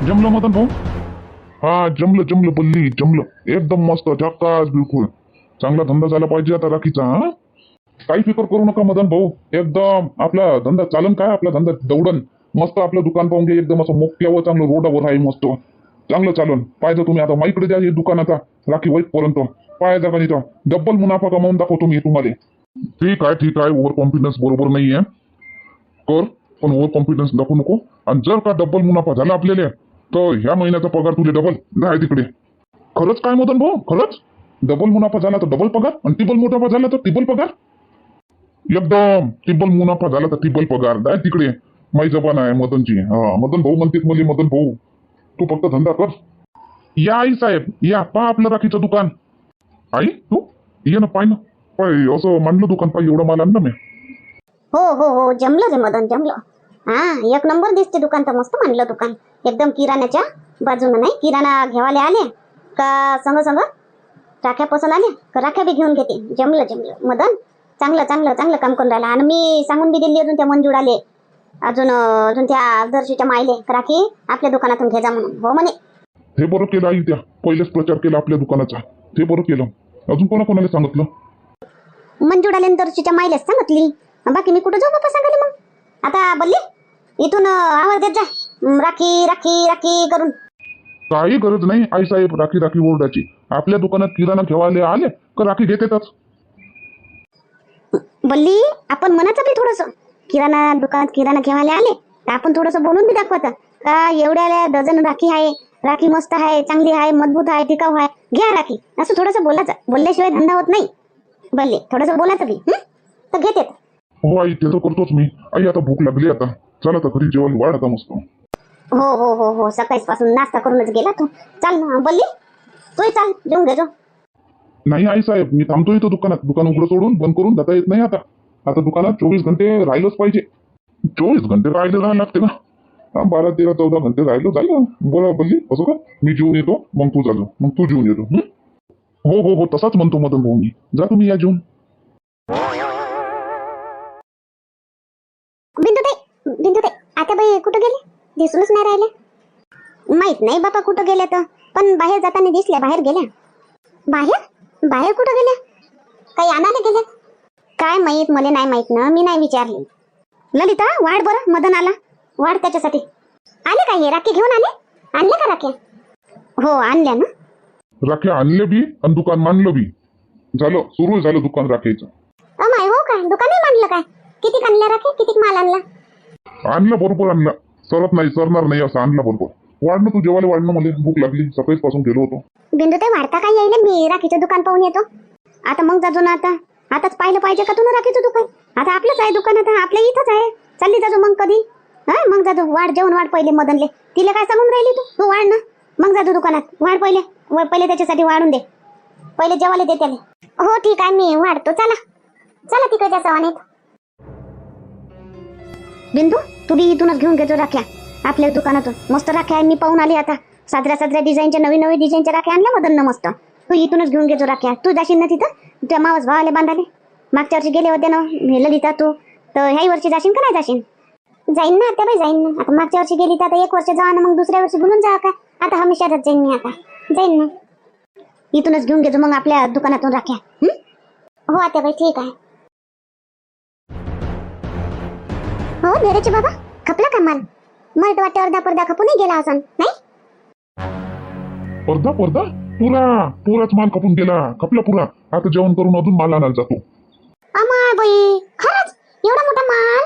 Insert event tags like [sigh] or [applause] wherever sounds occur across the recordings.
जमलं मदन भाऊ? हा जमलं जमलं बल्ली जमलं. एकदम मस्त झक्कास बिलकुल. चांगला धंदा झाला पाहिजे आता राखीचा हा? काही फिकर करू नका मदन भाऊ. एकदम आपला धंदा चालन काय आपला धंदा? दौडन. मस्त आपलं दुकान पाहून घे एकदम असं मोक्यावर चांगलं रोडावर आहे मस्त. चांगलं चालन. पाहिजे तुम्ही आता माईकडे द्या हे दुकान आता राखी वाईट पर्यंत पाहायचा का तिथं डब्बल मुनाफा कमावून दाखवतो मी तुम्हाला. ठीक आहे ठीक आहे. ओव्हर कॉन्फिडन्स बरोबर नाही आहे कर पण ओव्हर कॉन्फिडन्स दाखवू नको. आणि जर का डब्बल मुनाफा झाला आपल्याला तर ह्या महिन्याचा पगार तुझे डबल नाही तिकडे. खरंच काय मदन भाऊ? खरंच? डबल मुनाफा झाला तर डबल पगार? आणि टिबल मुनाफा झाला तर टिबल पगार? एकदम. टिबल मुनाफा झाला तर टिबल पगार. जाय तिकडे. माई जबान आहे मदनची. हा मदन भाऊ म्हणतेत मला मदन भाऊ. तू फक्त धंदा कर. या आई साहेब या पहा आपलं राखीचं दुकान. आई तू? ये ना पाय ना. पाय असं मांडलं दुकान पाय एवढं माल आणलं मी. हो हो हो. जमलं रे मदन जमलं. हा एक नंबर दिसते दुकान तर मस्त मांडलं दुकान. एकदम किराण्याच्या बाजूनं नाही? किराणा घेवाले आले का संग संग राख्या पसंत आल्या? का राख्या बी घेऊन घेते. जमलं जमलं. मदन चांगलं चांगलं चांगलं काम करून राहिलं. आणि मी सांगून बी दिली अजून त्या मंजुळाले अजून अं, अजून त्या दर्शीच्या मायले. राखी आपल्या दुकानातून घे जा म्हणून. हो म्हणे. हे बरं केलं आई त्या. पहिलेच प्रचार केला आपल्या दुकानाचा. ते बरं केलं. अजून कोणा कोणाला सांगितलं? मंजुळाले आणि दर्शीच्या मायलेच सांगितली. बाकी मी कुठं जाऊ बाप्पा सांगाले मग? आता बल्ली? इथून आवाज देत जा. राखी राखी राखी करून. काही गरज नाही आई साहेब राखी राखी ओरडाची आपल्या दुकानात किराणा घेवाले आले का राखी घेतेच बल्ली आपण म्हणायचं बी थोडस. किराणा दुकानात किराणा घेवायला आले तर आपण थोडस बोलून बी दाखवायचं का एवढ्या डझन राखी आहे राखी मस्त आहे चांगली आहे मजबूत आहे टिकाऊ आहे. घ्या राखी. असं थोडस बोलायचं. बोलल्याशिवाय धंदा होत नाही. बल्ली थोडस बोलायचं बी हं? तर घेते हो आई ते तर करतोच मी. आई आता भूक लागली आता. चला आता घरी जेवण वाढ आता मस्त. हो हो हो हो. सकाळीच पासून नाश्ता करूनच गेला तू. चाल ना बल्ली. तूही चाल जेवून घेतो नाही आई साहेब मी थांबतो इथं दुकानात. दुकान उघडं सोडून बंद करून जाता येत नाही आता. आता दुकानात चोवीस घंटे राहिलंच पाहिजे. चोवीस घंटे राहिले राहायला लागते ना. बारा तेरा चौदा घंटे राहिलो झालं. बोला बल्ली. असं का? मी जेवून येतो मग तू चालू मग तू जेवून येतो. हं? हो हो हो तसाच म्हणतो मदन भाऊ मी जा तुम्ही या जेवून. बिंदुताई आता बाई कुठं गेले? दिसूनच नाही राहिले. माहीत नाही बापा कुठं गेल्या तर पण बाहेर जाताना दिसल्या बाहेर गेल्या. बाहेर? बाहेर कुठं गेल्या? काही आणायला गेल्या? काय माहीत मला नाही माहीत ना मी नाही विचारली. ललिता वाढ बरं मदन आला. वाढ त्याच्यासाठी. आले का हे? राखी घेऊन आले? आणले का राख्या? हो आणल्या ना. राख्या आणले बी आणि दुकान मानलं बी. झालं सुरू झालं दुकान अमाय हो काय दुकानही मांडलं काय? किती आणल्या राखी किती माल आणला? आणलं बरोबर आणलं सरत नाही सरणार नाही असं आणलं बरोबर. वाढणं तू जेवायला वाढणं मला भूक लागली सकाळीच पासून गेलो होतो. बिंदू ते वाढता काय येईल मी राखीचं दुकान पाहून येतो. आता मग जाजो ना आता. आताच पाहिलं पाहिजे का तू राखीचं दुकान? आता आपलंच आहे दुकान आता आपल्या इथंच आहे. चालली जाजो मग कधी? हा? मग जाजो वाढ जेवण वाढ पहिले मदनले. तिला काय सांगून राहिली तू? तू वाढ ना. मग जाजो दुकानात. वाढ पहिले. पहिले त्याच्यासाठी वाढून दे. पहिले जेवायला दे त्याला. हो ठीक आहे मी वाढतो. चला. चला तिकडच्या सवानीत. बिंदू तू बी इथूनच घेऊन घेतो राख्या. आपल्या दुकानातून. मस्त राख्या आहे मी पाहून आली आता. साजऱ्या साजऱ्या डिझाईनच्या नवीन नवीन डिझाईनच्या राख्या आणल्या मदन मस्त. तू इथूनच घेऊन घेतो राख्या. तू जाशील ना तिथं? त्या मावस भावाले बांधाले. मागच्या वर्षी गेले होते ना हे ललिता तू. तर ह्याही वर्षी जाशील का नाही जाशील? जाईन ना आता बाई जाईन ना. आता मागच्या वर्षी गेली तर आता एक वर्ष जा ना मग दुसऱ्या वर्षी बोलून जा का? आता हमेशाच जाईन मी आता. जाईन ना. इथूनच घेऊन घेतो मग आपल्या दुकानातून राख्या. हो? आता बाई ठीक आहे. हो धीरेचे बाबा. खपला का माल मला तर वाटतं अर्धा पडदा खपून गेला असं नाही? अर्धा पर्दा पुरा पुराच माल खपून गेला. खपला पुरा. आता जेवण करून अजून माल आणायला जातो. अमाय बाई खरंच? एवढा मोठा माल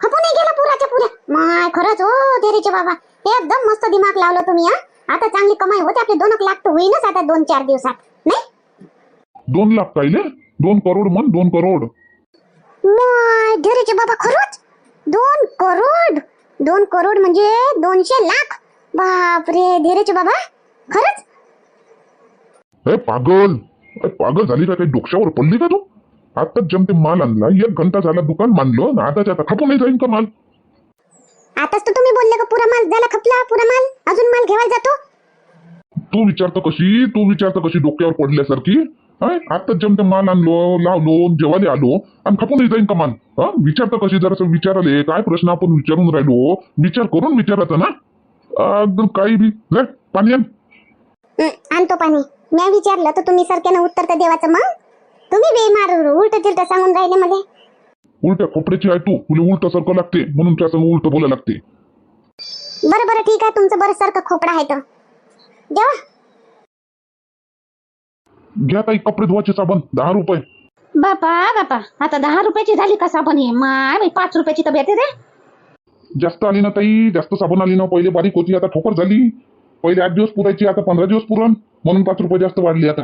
खपून गेला पुराच्या पुऱ्या. माय खरंच हो धीरेचे बाबा. एकदम मस्त दिमाग लावलं तुम्ही हा. आता चांगली कमाई होते आपले दोन एक लाख तर होईनच आता दोन चार दिवसात नाही? दोन लाख कायले? दोन करोड मन दोन करोड. माय धीरेचे बाबा खरंच? दोन करोड दोन करोड म्हणजे दोनशे लाख. बापरे धीरेचे बाबा. खरंच? ए पागल. पागल झाली का? काही डोक्यावर पडली का तू? आताच जमते माल आणला एक घंटा झाला दुकान मानलं आताच्या आता खपून नाही जाईन का माल? आताच तर तुम्ही बोलले का पुरा माल झाला खपला पुरा माल? अजून माल घेवायला जातो? तू विचारतो कशी? तू विचारतो कशी डोक्यावर पडल्यासारखी? आताच जमते माल आणलो लावलो जेवायला आलो आणि खपून जाईन का माल हा? विचारतो कशी जरासं विचाराले. काय प्रश्न आपण विचारून राहिलो? विचार करून विचारायचं ना? काही बी. पाणी आण. आणतो पाणी. मी विचारलं तर तुम्ही सरक्यानं उत्तर तर देवाचं मग? तुम्ही बेमार उलट तिलट सांगून राहिले मला. उलट्या कपड्याची आहे तू. तुला उलट सारखं लागते. म्हणून त्या संग उलट बोलायला लागते. बरं बरं ठीक आहे. तुमचं बरं सारखं खोपडा आहे तर. जेव्हा घ्या ताई कपडे धुवायचे साबण दहा रुपये. बापा बापा आता दहा रुपयाची झाली का साबण ही? माय बाई, पाच रुपयाची भेटे रे जास्त आली ना ताई जास्त साबण आली ना पहिले बारीक होती आता ठोकर झाली. पहिले आठ दिवस पुरायची आता पंधरा दिवस पुरण म्हणून पाच रुपये जास्त वाढली आता.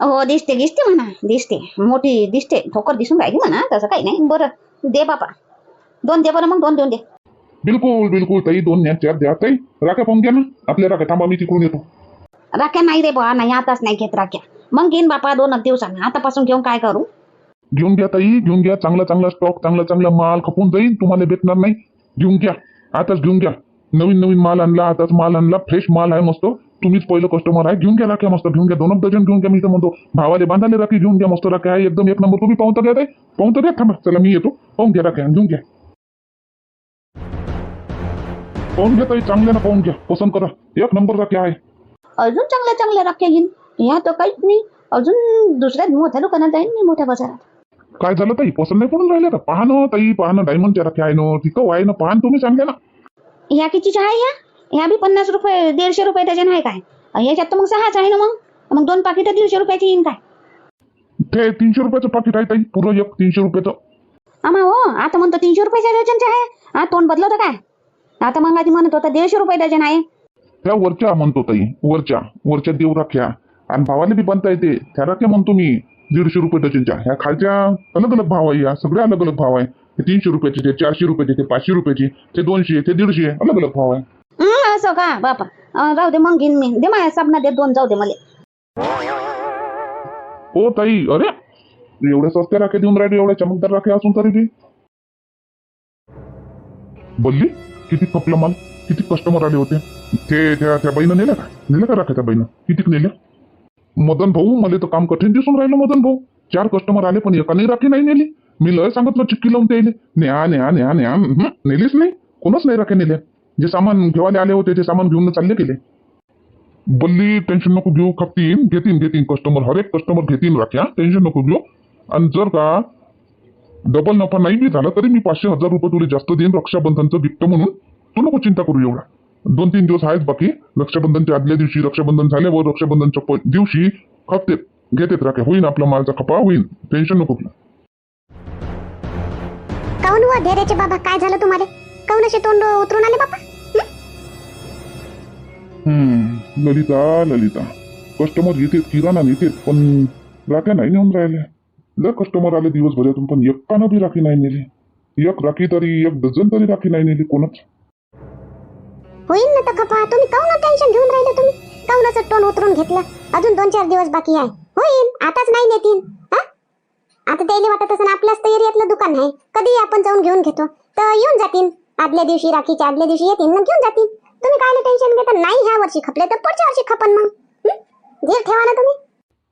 हो दिसते दिसते म्हणा दिसते. मोठी दिसते ठोकर दिसून राहिली म्हणा तसं काही नाही. बरं दे बापा. दोन दे बरं मग दोन देऊन दे. बिलकुल बिलकुल ताई दोन न्या चार द्या ताई. राख्या पाहून घ्या ना. आपल्या राख्या थांबा मी तिकडून येतो. राख्या नाही रे बा नाही आताच नाही घेत राख्या. मग घेईन बापा दोन दिवसांना. आतापासून घेऊन काय करू? घेऊन घ्या ताई घेऊन घ्या. चांगला चांगला स्टॉक चांगला चांगला माल खपून जाईल तुम्हाला भेटणार नाही. घेऊन घ्या. आताच घेऊन घ्या. नवीन नवीन माल आणला आताच माल आणला. फ्रेश माल आहे मस्त. तुम्हीच पहिलं कस्टमर आहे. घेऊन घ्या राख्या मस्त. घेऊन घ्या. दोन डझन घेऊन घ्या. मी तर म्हणतो भावाले बांधाले राखी. घेऊन घ्या मस्त राख्या. आहे एकदम एक नंबर. तुम्ही पाहून तर घ्या ताई. पाहून तर घ्या. थांबा. चला मी येतो. पाहून घ्या राख्या. घेऊन घ्या. पाहून घ्या ताई. चांगल्या ना पाहून घ्या. पसंत करा. एक नंबर राख्या आहे. अजून चांगल्या चांगल्या राख्या घेईन. ह्या तर काहीच नाही. अजून दुसऱ्या मोठ्या दुकानात जाईन मी मोठ्या बाजारात. काय झालं ताई? पसंत नाही पडून राहिल्या का पहा ना ताई पहा ना डायमंडच्या राख्या आहे ना. तिकं आहे ना पहा ना तुम्ही सांगल्या ना. ह्या कितीच्या आहे ह्या? ह्या बी पन्नास रुपये दीडशे रुपये डझन आहे काय? ह्याच्यात तर मग सहाच आहे ना मग. मग दोन पाकिटं दीडशे रुपयाची येईन काय? ते तीनशे रुपयाचं पाकिट आहे ताई. पुरं एक तीनशे रुपयाचं. आम्हा हो आता म्हणतो तीनशे रुपयाच्या डझनचे आहे. हा तोंड बदलवतं काय? आता मग आधी म्हणत होता दीडशे रुपये डझन आहे. त्या वरच्या म्हणतो ताई वरच्या. वरच्या देव राख्या. आणि भावाला बी बनता येते त्या राख्या म्हणतो मी दीडशे रुपये डझनच्या ह्या खालच्या अलग अलग भाव आहे. या सगळ्या अलग अलग भाव आहे. ते तीनशे रुपयाचे ते चारशे रुपयाचे ते पाचशे रुपयाचे ते दोनशे ते दीडशे अलग अलग भाव आहे. हं, असं का? बापा. अं, जाऊ दे मग घेईन मी. दे माझ्या साबणा दे दोन जाऊ दे मला. ओ ताई. अरे एवढ्या स्वस्त्या राख्या देऊन राहिले एवढ्या चमकदार राख्या असून तरी बी. बल्ली किती खपला माल किती कस्टमर आले होते. ते त्या त्या बाईनं नेल्या का? नेल्या का राख्या त्या बाईनं? कितीक नेल्या? मदन भाऊ मला तर काम कठीण दिसून राहिलं मदन भाऊ. चार कस्टमर आले पण एकाने राखी नाही नेली. मी लय सांगितलं चिक्की लावून त्याले न्या न्या न्या न्या नेलीच नाही. कोणच नाही राखी नेल्या. जे सामान घेवायला आले होते ते सामान घेऊन चालले गेले. बल्ली टेन्शन नको घेऊ खपतीन घेतीन घेतीन कस्टमर हर एक कस्टमर घेतीन राख्या टेन्शन नको घेऊ. आणि जर का डबल नफा नाही बी झाला तरी मी पाचशे हजार रुपये तुला जास्त देईन रक्षाबंधनचं गिफ्ट म्हणून. तू नको चिंता करू एवढा. दोन तीन दिवस आहेच बाकी. रक्षाबंधनच्या आदल्या दिवशी रक्षाबंधन झाल्यावर रक्षाबंधनच्या दिवशी खपतेत घेतेत राख्या. होईन आपला मालचा खपा होईन. टेन्शन नको घेऊ. काऊन व धैर्याचे बाबा? काय झालं तुम्हाला? काऊन असे तोंड उतरून आले बाबा? हं? हम्म. ललिता ललिता. कस्टमर येतेत किराणा नेतेत पण राख्या नाही नेऊन राहिल्या. लय कस्टमर आले दिवसभरातून पण एकानं बी राखी नाही नेली. एक राखी तरी एक डझन तरी राखी नाही नेली कोणच. होईल ना तर खपा तुम्ही काऊन टेन्शन घेऊन राहिले तुम्ही? काऊन असं टोन उतरून घेतलं? अजून दोन चार दिवस बाकी आहे. होईल आताच नाही नेतील हा? आता त्याला वाटत असं आपल्याच तर एरियातलं दुकान आहे. कधी आपण जाऊन घेऊन घेतो. तर येऊन जातील आदल्या दिवशी राखीच्या आदल्या दिवशी येतील मग घेऊन जातील तुम्ही काय टेन्शन घेता? नाही ह्या वर्षी खपले तर पुढच्या वर्षी खपन मग. धीर ठेवा ना तुम्ही.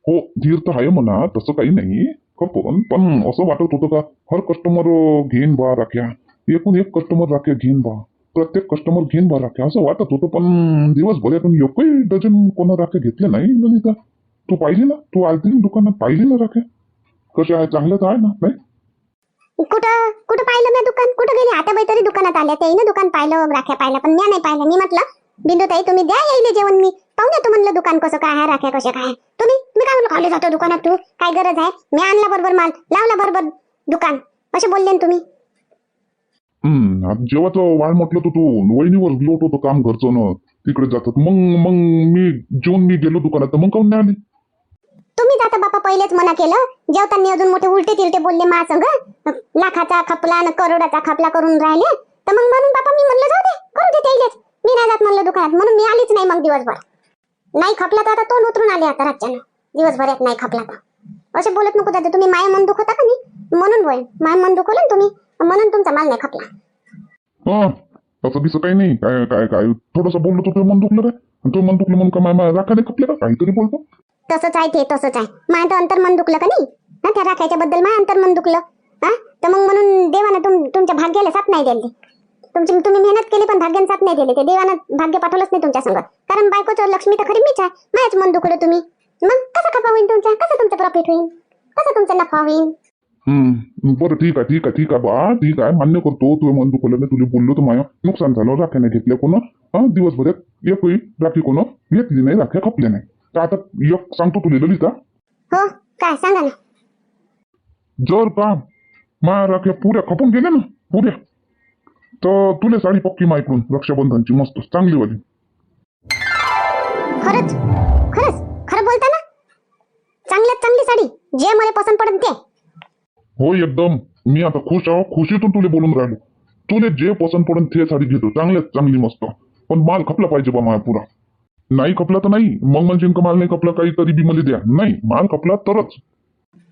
हो धीर तर आहे म्हणा. तसं काही नाही. खपन. पण असं वाटत होतं का? हर कस्टमर घेईन बा राख्या. एकूण एक कस्टमर राख्या घेईन बा. प्रत्येक कस्टमर घेईन बा राख्या असं वाटत होतं पण दिवसभरातून एकही डझन कोणा राख्या घेतल्या नाही ललिता. तू पाहिली ना? तू आलती ना दुकानात? पाहिली ना राख्या कशा आहे चांगल्या तर आहे ना नाही? कुठं कुठं पाहिलं मी दुकान? कुठं गेली? आता बाई तरी दुकानात आल्या. ना दुकान पाहिलं राख्या पाहिलं पण मी नाही पाहिलं मी म्हटलं बिंदू ताई तुम्ही द्या येईल जेवण मी. पाहून तू म्हणलं दुकान कसं काय आहे राख्या कसं काय तुम्ही मी काय म्हणलं खाली जातो दुकानात तू? काय गरज आहे? मी आणला बरोबर माल लावला बरोबर दुकान. असे बोलले ना तुम्ही. हम्म. आता जेव्हाचं वाढ म्हटलं तर तू वहिनीवर लोट होतं काम घरचं न तिकडे जातात. मग मग मी जेवून मी गेलो दुकानात तर मग काऊन नाही आली? तुम्हीच आता बापा पहिलेच मना केलं? जेवताना अजून मोठे उलटे तिलटे बोलले मा संग लाखाचा खपला न करोडाचा खपला करून राहिले. तर मग म्हणून बापा मी म्हणलं जाऊ दे करू दे त्याइलेच. मी नाही जात म्हणलं दुकानात म्हणून मी आलीच नाही मग दिवसभर. नाही खपला तर आता तोंड उतरून आले आता रातच्यानं. दिवसभरात नाही खपला तर. असे बोलत नको दादा तुम्ही माया मन दुखवता का नाही? म्हणून बोल माया मन दुखवलं ना तुम्ही? म्हणून तुमचा माल नाही खपला. हा तसं दिसत काही नाही. काय काय काय थोडंसं बोललो तर तुझं मन दुखलं काय आणि तुझं मन दुखलं म्हणून का माय राखाने खपले का? काहीतरी बोलतो. तसंच आहे ते तसंच आहे. माझं तर अंतर मन दुखलं का नाही? हा त्या राखायच्या बद्दल माझं अंतर मन दुखलं. हा तर मग म्हणून देवानं तुम तुमच्या भाग्याला साथ नाही दिली. तुमची तुम्ही मेहनत केली पण भाग्यानं साथ नाही दिले. ते देवानं भाग्य पाठवलंच नाही तुमच्या संग. कारण बायकोचं लक्ष्मी तर खरी मीच आहे. माझ्याच मन दुखलं तुम्ही. मग कसा खपा होईल तुमचा कसं तुमचं प्रॉफिट होईल कसं तुमचा नफा होईल हम्म बरं ठीक आहे ठीक आहे ठीक आहे बा ठीक आहे मान्य करतो तू मन दुखवलं नाही तुला बोललो तर माया नुकसान झालं राख्या नाही घेतल्या कोण हा दिवसभरात एकही राखी कोण घेतली नाही राख्या खपल्या नाही तर आता एक सांगतो तुला ललिता हो काय सांगा ना जर का माया राख्या पुऱ्या खपून गेल्या ना पुऱ्या तर तुला साडी पक्की मायकडून रक्षाबंधनची मस्त चांगली वाली खरंच खरंच खरं बोलता ना चांगल्यात चांगली साडी जे मला पसंत पडत ते हो एकदम. मी आता खुश आहो खुशीतून तुला बोलून राहिलो. तुला जे पसंत पडून ते साडी घेतो. चांगल्यात चांगली मस्त. पण माल खपला पाहिजे बा माया पुरा. नाही खपला तर नाही. मग म्हणजे माल नाही खपला काही तरी बी मला द्या. नाही माल खपला तरच.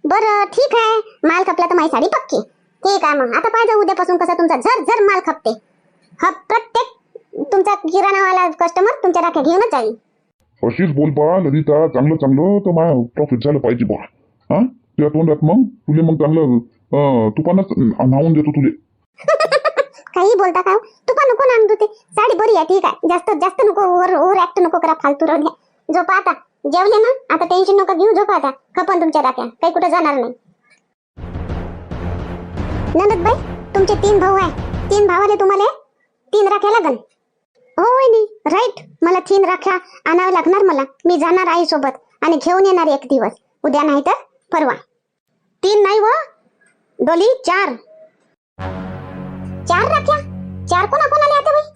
बरं ठीक आहे. माल खपला तर माझी साडी पक्की. ठीक आहे मग? आता पाहिजे उद्यापासून कसं तुमचा झर झर माल खपते. हा प्रत्येक तुमचा किराणावाला कस्टमर तुमच्या राख्या घेऊनच जाईल. अशीच बोल बा ललिता. चांगलं चांगलं तर माया प्रॉफिट झालं पाहिजे बा. हा? त्या तोंडात मग? तुले मग चांगलं अं, तुपानच नावून देतो तुले. [laughs] काही बोलता का हो? तुका नको ना आणतो ते. साडी बरी आहे ठीक आहे. जास्त जास्त नको ओव्हर ओव्हर ऍक्ट नको करा फालतू राहू द्या झोपा आता. जेवले ना? आता टेन्शन नका घेऊ झोपा आता. खपन तुमच्या राख्या काही कुठे जाणार नाही. नंदतबाई तुमचे तीन भाऊ आहे. तीन भावाले तुम्हाला तीन राख्या लागल हो वहिनी. राईट मला तीन राख्या आणाव्या लागणार मला. मी जाणार आई सोबत आणि घेऊन येणार एक दिवस. उद्या नाही तर परवा. तीन नाही व. डोली चार. चार राख्या? चार कोणा कोणाला आता बाई?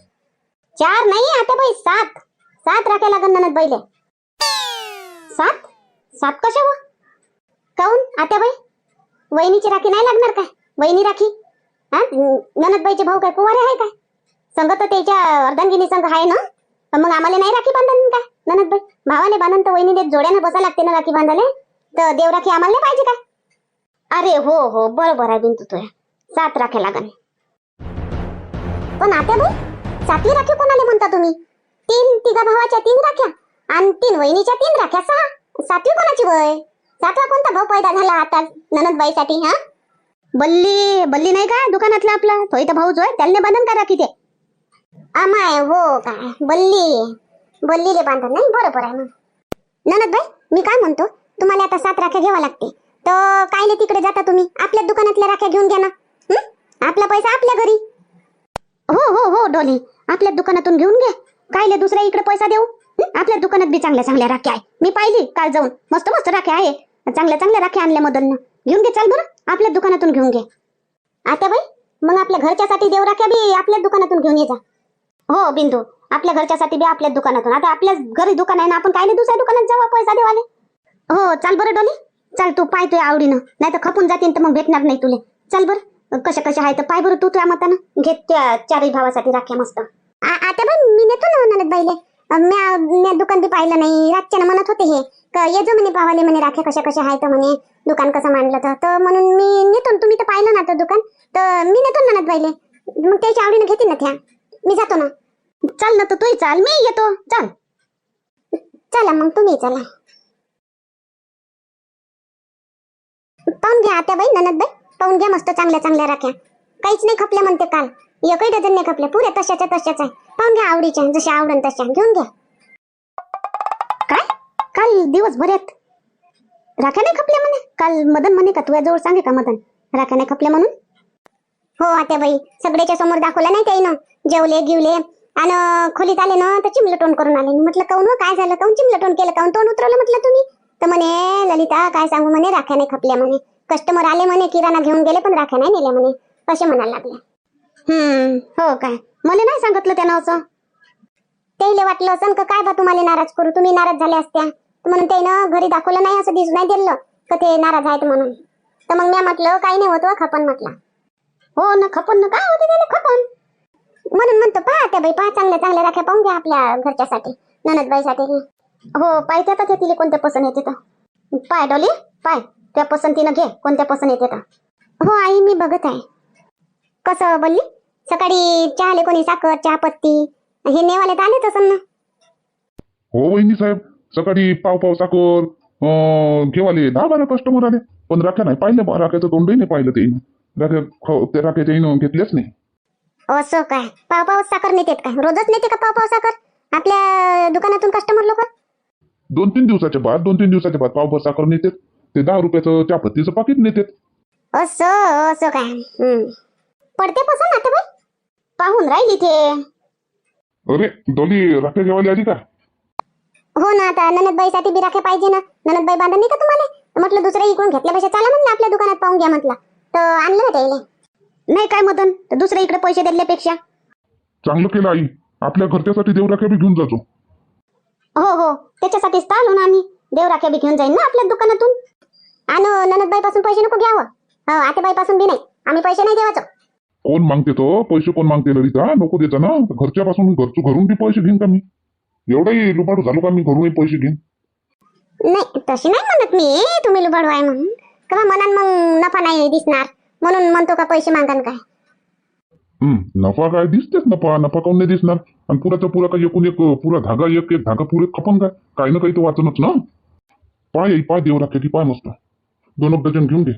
चार नाही आता बाई सात. सात राख्या लागन ननद बैले सात? सात कशा व? काऊन आता बाई? वहिनीची राखी नाही लागणार काय? वहिनी राखी? हा? ननदबाईचे भाऊ काय कुवारे आहे काय? संघ तर त्याच्या अर्धांगिनी संघ आहे ना? मग आम्हाला नाही राखी बांधन काय ननदबाई भावाले बांधन तर वहिनी देत जोड्यानं बसा लागते ना राखी बांधाले तर देव राखी आम्हाला नाही पाहिजे काय अरे हो हो बरोबर आहे बिंतू तुया. सात राखे लागन. पण आता बाई सातवी राखी कोणाला म्हणता तुम्ही? तीन तिघा भावाच्या तीन राख्या आणि तीन वहिनीच्या तीन राख्या सहा? सातवी कोणाची वय? सातवा कोणता भाऊ पैदा झाला आता ननदबाईसाठी हा? बल्ली बल्ली नाही का दुकानातला आपला? तो इथं भाऊ जो आहे त्याला बांधन का राखी ते? आमाय हो काय बल्ली. बल्लीले बांधन नाही बरोबर आहे मग. ननदबाई मी काय म्हणतो? तुम्हाला आता सात राख्या घ्यावा लागते तर कायले तिकडे जाता तुम्ही? आपल्या दुकानातल्या राख्या घेऊन घ्या ना. हं? आपला पैसा आपल्या घरी. हो हो हो डोली. आपल्या दुकानातून घेऊन घे. कायले दुसऱ्या इकडे पैसा देऊ? हं? आपल्या दुकानात बी चांगल्या चांगल्या राख्या आहे. मी पाहिली काल जाऊन. मस्त मस्त राख्या आहे. चांगल्या चांगल्या राख्या आणल्या मदन घेऊन घे चाल बरं. आपल्या दुकानातून घेऊन घे. आता बाई मग आपल्या घरच्यासाठी देव राख्या बी आपल्या दुकानातून घेऊन ये जा. हो बिंदू. आपल्या घरच्यासाठी बी आपल्याच दुकानातून. आता आपल्याच घरी दुकान आहे ना आपण कायले दुसऱ्या दुकानात जाऊ पैसा देवाले. हो चाल बरं डोली. चाल तू पाय तुझ्या आवडीनं. नाही तर खपून जातील तर मग भेटणार नाही तुले. चल बरं. कशा कशा आहे तर पाय बरं तू तुझ्या मतानं. घेत त्या चारही भावासाठी राख्या मस्त. आता बाई मी नेतो ना ननद बाईले. म्या म्या दुकान बी पाहिलं नाही. रातच्यानं म्हणत होते हे ये जो म्हणे पावाले म्हणे राख्या कशा कशा आहे तर म्हणे दुकान कसं मांडलं तर. म्हणून मी नेतो ना. तुम्ही तर पाहिलं ना तर दुकान. तर मी नेतो ना ननद बाईले. मग त्याच्या आवडीनं घेते ना त्या. मी जातो ना. चल ना तर तूही चाल मी येतो. चल. चला मग तुम्ही चला. पाहून घ्या आता बाई ननद बाई. पाहून घ्या मस्त चांगल्या चांगल्या राख्या. काहीच नाही खपल्या म्हणते काल. एकही डझन नाही खपल्या पुऱ्या तशाच्या तशाच आहे. पाहून घ्या आवडीच्या जशा आवडन तशा. घेऊन घ्या. काय? काल दिवसभर आहेत राख्या नाही खपल्या म्हणे. काल मदन म्हणे का तुझ्या जवळ सांगे का मदन? राख्या नाही खपल्या म्हणून? हो आत्याबाई बाई सगळ्याच्या समोर दाखवलं नाही त्याईनं. जेवले गिवले. आणि खोलीत आले ना तर चिमलटोन करून आले. म्हटलं काऊन हो? काय झालं? काऊन चिमलटोन केलं? काऊन तोंड उतरवलं म्हटलं तुम्ही? तर म्हणे ललिता काय सांगू म्हणे राख्या नाही खपल्या म्हणे. कस्टमर आले म्हणे किराणा घेऊन गेले पण राख्या नाही नेल्या म्हणे. असे म्हणायला लागले? हम्म हो काय. मला नाही सांगितलं त्यानं असं त्याला वाटलं असं का काय बा तुम्हाला नाराज करू? तुम्ही नाराज झाले असत्या. म्हणून त्यानं घरी दाखवलं नाही असं दिसून नाही दिलं का ते नाराज आहेत म्हणून. तर मग मी म्हटलं काही नाही होत खपन म्हटलं. हो ना खपन ना काय होते त्याला खपन? म्हणून म्हणतो पहा त्या बाई पहा चांगल्या चांगल्या राख्या पाहून घ्या आपल्या घरच्यासाठी ननदबाईसाठी. हो पाहिजे तर तिला कोणत्या पसंत येते तर पाय डॉली पाय. त्या पसंतीनं घे कोणत्या पसंत येते तर हो आई मी बघत आहे. कसं बोलली? सकाळी चहाले कोणी? साखर चहा पत्ती? हे नेवाले तर आले तसं ना. हो वहिनी साहेब. सकाळी पाव पाव साखर घेवाले. दहा बारा कस्टमर आले. पण राख्या नाही पाहिलं राख्याचं तोंडही नाही पाहिलं ते राख्या राख्याच्या इनं घेतल्याच नाही. असं काय? पाव पाव साखर नेतेत काय? रोजच नेते का पाव पाव साखर? आपल्या दुकानातून कस्टमर लोक? दोन तीन दिवसाच्या बाद दोन तीन दिवसाच्या बाद पावभर साखर नेतात. ते दहा रुपयाचं चहापत्तीचं पाकिट नेतात. असं असं काय? हम्म. पडते पसंत ना ते बाई. पाहून राहिली ते. अरे डोली राख्या घेवायला आली का? हो ना आता ननदबाईसाठी बी राख्या पाहिजे ना. ननदबाई बांधा नाही का तुम्हाला? म्हटलं दुसऱ्या इकडून घेतल्यापेक्षा चला म्हणलं आपल्या दुकानात पाहून घ्या म्हटलं. तर आणलं ना त्याला नाही काय मदन तर दुसऱ्या इकडे पैसे दिल्यापेक्षा. चांगलं केलं आई. आपल्या घरच्यासाठी देव राख्या बी घेऊन जातो. हो हो. त्याच्यासाठीच तर आलो ना आम्ही. देव राख्या बी घेऊन जाईन ना आपल्या दुकानातून. आणि ननदबाई पासून पैसे नको घ्यावं. हो आतेबाई पासून बी नाही. आम्ही पैसे नाही देवाचं. कोण मागते तो? पैसे कोण मागते ललिता? नको देता ना. घरच्यापासून घरचं घरून बी पैसे घेईन का मी? एवढाही लुबाडू झालो का मी घरूनही पैसे घेईन? नाही तशी नाही म्हणत मी. तुम्ही लुबाडू आहे म्हणून. का मनान मग नफा नाही दिसणार. म्हणून म्हणतो का पैसे मागान काय? हम्म नफा काय दिसतेच नफा नफा काऊन नाही दिसणार? आणि पुराचा पुरा काय एकूण एक पुरा धागा एक एक धागा पुरे खपन काय? काही ना काही तर वाचनच ना? पाय पाय देव राखे की पाय मस्त. दोन एक डझन घेऊन घे.